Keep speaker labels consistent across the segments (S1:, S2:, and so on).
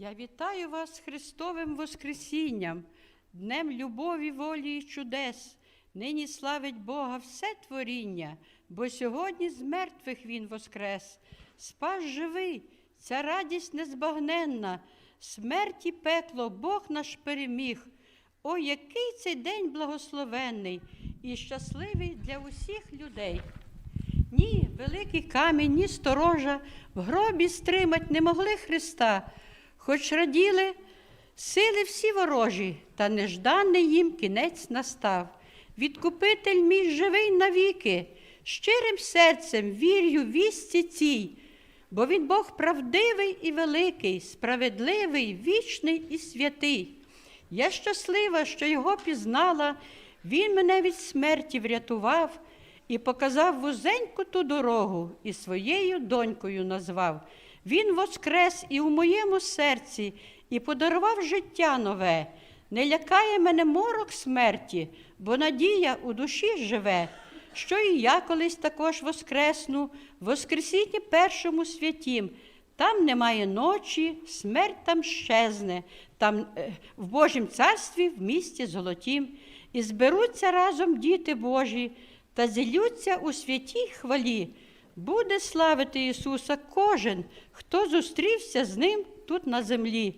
S1: Я вітаю вас Христовим Воскресінням, Днем любові, волі і чудес. Нині славить Бога все творіння, бо сьогодні з мертвих Він воскрес. Спас живий, ця радість незбагненна, смерті пекло Бог наш переміг. О, який цей день благословенний і щасливий для усіх людей. Ні, великий камінь, ні сторожа в гробі стримать не могли Христа, хоч раділи сили всі ворожі, та нежданий їм кінець настав. Відкупитель мій живий навіки, щирим серцем вірю вісті цій, бо він Бог правдивий і великий, справедливий, вічний і святий. Я щаслива, що його пізнала, він мене від смерті врятував і показав вузеньку ту дорогу, і своєю донькою назвав. Він воскрес і у моєму серці, і подарував життя нове. Не лякає мене морок смерті, бо надія у душі живе, що і я колись також воскресну, в воскресінні першому святім. Там немає ночі, смерть там щезне, там е, в Божім царстві в місті золотім. І зберуться разом діти Божі та зілються у святій хвалі. Буде славити Ісуса кожен, хто зустрівся з Ним тут на землі.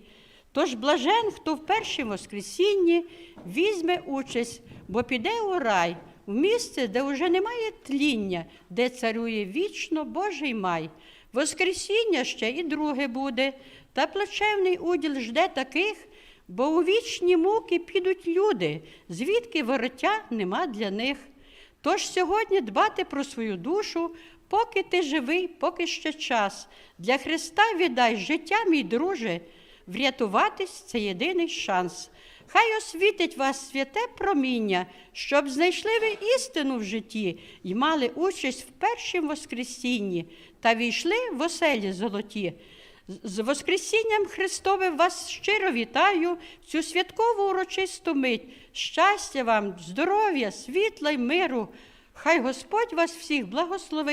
S1: Тож блажен, хто в першім Воскресінні візьме участь, бо піде у рай, в місце, де вже немає тління, де царює вічно Божий май. Воскресіння ще і друге буде, та плачевний уділ жде таких, бо у вічні муки підуть люди, звідки вороття нема для них. Тож сьогодні дбати про свою душу, поки ти живий, поки ще час. Для Христа віддай життя, мій друже, врятуватись це єдиний шанс. Хай освітить вас святе проміння, щоб знайшли ви істину в житті й мали участь в першім Воскресінні та війшли в оселі золоті. З Воскресінням Христовим вас щиро вітаю цю святкову урочисту мить. Щастя вам, здоров'я, світла й миру. Хай Господь вас всіх благословить.